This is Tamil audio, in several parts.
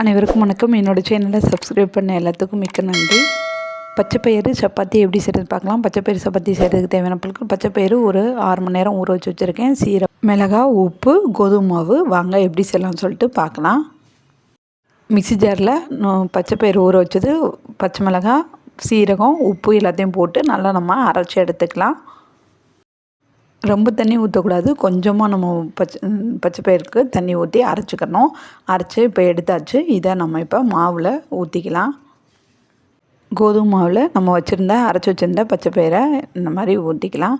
அனைவருக்கும் வணக்கம். என்னோடய சேனலை சப்ஸ்கிரைப் பண்ண எல்லாத்துக்கும் மிக்க நன்றி. பச்சைப்பயிறு சப்பாத்தி எப்படி செய்கிறது பார்க்கலாம். பச்சைப்பயிறு சப்பாத்தி செய்கிறதுக்கு தேவையான பொருட்கள் பச்சைப்பயிறு ஒரு ஆறு மணி நேரம் ஊற வச்சு வச்சுருக்கேன். சீரம் மிளகா உப்பு கோதுமை மாவு வாங்க எப்படி செய்யலாம்னு சொல்லிட்டு பார்க்கலாம். மிக்சி ஜாரில் பச்சைப்பயிறு ஊற வச்சது பச்சை மிளகாய் சீரகம் உப்பு எல்லாத்தையும் போட்டு நல்லா நம்ம அரைச்சி எடுத்துக்கலாம். ரொம்ப தண்ணி ஊற்றக்கூடாது கொஞ்சமாக நம்ம பச்சை பச்சை பயிருக்கு தண்ணி ஊற்றி அரைச்சிக்கணும். அரைச்சி இப்போ எடுத்தாச்சு. இதை நம்ம இப்போ மாவில் ஊற்றிக்கலாம் கோதுமை மாவில் நம்ம வச்சுருந்த அரைச்சி வச்சுருந்த பச்சை பயிரை இந்த மாதிரி ஊற்றிக்கலாம்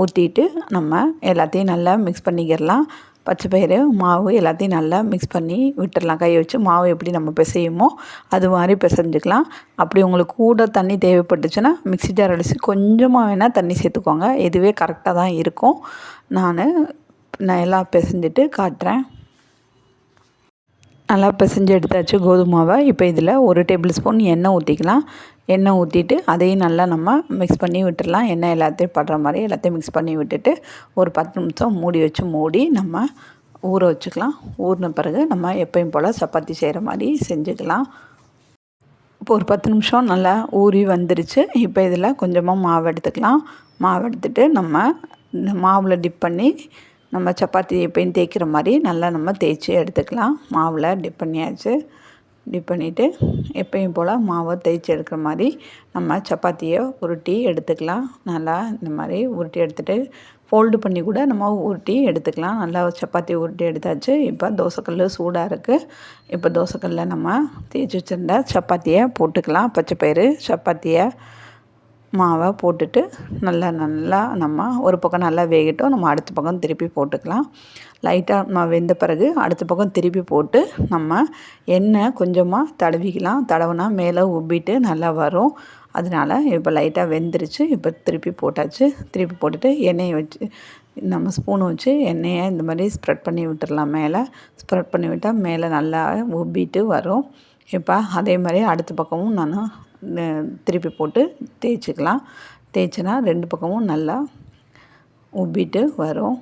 ஊற்றிட்டு நம்ம எல்லாத்தையும் நல்லா மிக்ஸ் பண்ணிக்கிடலாம். பச்சை பயிறு மாவு எல்லாத்தையும் நல்லா மிக்ஸ் பண்ணி விட்டுடலாம். கையை வச்சு மாவு எப்படி நம்ம பிசையுமோ அது மாதிரி பிசைஞ்சிக்கலாம். அப்படி உங்களுக்கு கூட தண்ணி தேவைப்பட்டுச்சுன்னா மிக்ஸி ஜார் அடித்து கொஞ்சமாக வேணால் தண்ணி சேர்த்துக்கோங்க. இதுவே கரெக்டாக தான் இருக்கும். நான் நான் எல்லாம் பிசைஞ்சிட்டு காட்டுறேன். நல்லா பிசைஞ்சு எடுத்தாச்சு கோதுமாவை இப்போ இதில் ஒரு டேபிள் ஸ்பூன் எண்ணெய் ஊற்றிக்கலாம். எண்ணெய் ஊற்றிட்டு அதையும் நல்லா நம்ம மிக்ஸ் பண்ணி விட்டுடலாம் எண்ணெய் எல்லாத்தையும் படுற மாதிரி எல்லாத்தையும் மிக்ஸ் பண்ணி விட்டுட்டு ஒரு பத்து நிமிஷம் மூடி வச்சு மூடி நம்ம ஊற வச்சுக்கலாம். ஊறின பிறகு நம்ம எப்பயும் போல் சப்பாத்தி செய்கிற மாதிரி செஞ்சுக்கலாம். இப்போ ஒரு பத்து நிமிஷம் நல்லா ஊறி வந்துருச்சு. இப்போ இதில் கொஞ்சமாக மாவு எடுத்துக்கலாம். மாவு எடுத்துகிட்டு நம்ம இந்த மாவில் டிப் பண்ணி நம்ம சப்பாத்தி எப்பயும் தேய்க்கிற மாதிரி நல்லா நம்ம தேய்ச்சி எடுத்துக்கலாம். மாவில் டிப் பண்ணியாச்சு. இப்படி பண்ணிவிட்டு எப்பயும் போல் மாவை தேய்ச்சி எடுக்கிற மாதிரி நம்ம சப்பாத்தியை உருட்டி எடுத்துக்கலாம். நல்லா இந்த மாதிரி உருட்டி எடுத்துகிட்டு ஃபோல்டு பண்ணி கூட நம்ம உருட்டி எடுத்துக்கலாம். நல்லா சப்பாத்தி உருட்டி எடுத்தாச்சு. இப்போ தோசைக்கல் சூடாக இருக்குது இப்போ தோசைக்கல்லில் நம்ம தேய்ச்சி வச்சுருந்த சப்பாத்தியை போட்டுக்கலாம். பச்சை பயிறு சப்பாத்தியை மாவை போட்டுட்டு நல்லா நல்லா நம்ம ஒரு பக்கம் நல்லா வேகட்டும். நம்ம அடுத்த பக்கம் திருப்பி போட்டுக்கலாம். லைட்டாக நம்ம வெந்த பிறகு அடுத்த பக்கம் திருப்பி போட்டு நம்ம எண்ணெய் கொஞ்சமாக தடவிக்கலாம். தடவினா மேலே உப்பிட்டு நல்லா வரும். அதனால் இப்போ லைட்டாக வெந்துருச்சு. இப்போ திருப்பி போட்டாச்சு. திருப்பி போட்டுட்டு எண்ணெயை வச்சு நம்ம ஸ்பூனை வச்சு எண்ணெயை இந்த மாதிரி ஸ்ப்ரெட் பண்ணி விட்டுடலாம் மேலே ஸ்ப்ரெட் பண்ணி விட்டால் மேலே நல்லா உப்பிட்டு வரும். இப்போ அதே மாதிரி அடுத்த பக்கமும் நான் திருப்பி போட்டு தேய்ச்சிக்கலாம். தேய்ச்சினா ரெண்டு பக்கமும் நல்லா உப்பிட்டு வரும்.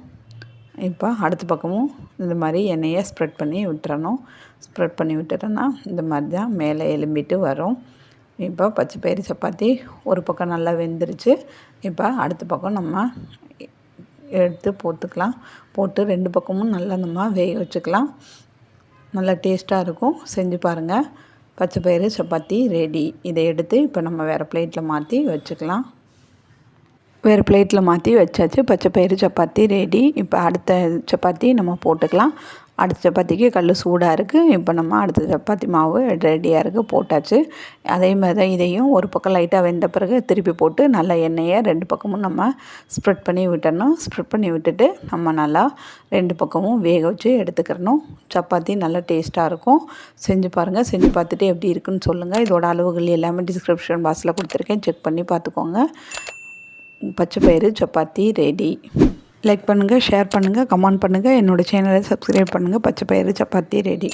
இப்போ அடுத்த பக்கமும் இந்த மாதிரி எண்ணெயை ஸ்ப்ரெட் பண்ணி விட்டுறணும். ஸ்ப்ரெட் பண்ணி விட்டுட்டோன்னா இந்த மாதிரி தான் மேலே எலும்பிட்டு வரும். இப்போ பச்சை பயிறு சப்பாத்தி ஒரு பக்கம் நல்லா வெந்துருச்சு. இப்போ அடுத்த பக்கம் நம்ம எடுத்து போட்டுக்கலாம். போட்டு ரெண்டு பக்கமும் நல்லா நம்ம வேக வச்சுக்கலாம். நல்லா டேஸ்ட்டாக இருக்கும். செஞ்சு பாருங்கள் பச்சை பயிறு சப்பாத்தி ரெடி இதை எடுத்து இப்போ நம்ம வேறு பிளேட்டில் மாற்றி வச்சுக்கலாம். வேறு பிளேட்டில் மாற்றி வச்சாச்சு. பச்சை பயிறு சப்பாத்தி ரெடி இப்போ அடுத்த சப்பாத்தி நம்ம போட்டுக்கலாம். அடுத்த சப்பாத்திக்கு கல் சூடாக இருக்குது இப்போ நம்ம அடுத்த சப்பாத்தி மாவு ரெடியாக இருக்குது போட்டாச்சு. அதே மாதிரி தான் இதையும் ஒரு பக்கம் லைட்டாக வெந்த பிறகு திருப்பி போட்டு நல்லா எண்ணெயை ரெண்டு பக்கமும் நம்ம ஸ்ப்ரெட் பண்ணி விட்டணும் ஸ்ப்ரெட் பண்ணி விட்டுட்டு நம்ம நல்லா ரெண்டு பக்கமும் வேக வச்சு எடுத்துக்கிறணும். சப்பாத்தி நல்லா டேஸ்ட்டாக இருக்கும். செஞ்சு பாருங்கள் செஞ்சு பார்த்துட்டு எப்படி இருக்குன்னு சொல்லுங்கள் இதோட அளவுகள் எல்லாமே டிஸ்கிரிப்ஷன் பாக்ஸில் கொடுத்துருக்கேன். செக் பண்ணி பார்த்துக்கோங்க. பச்சை பயிறு சப்பாத்தி ரெடி லைக் பண்ணுங்கள் ஷேர் பண்ணுங்கள் கமெண்ட் பண்ணுங்கள் என்னோடய சேனலை சப்ஸ்கிரைப் பண்ணுங்கள் பச்சை பயிறு சப்பாத்தி ரெடி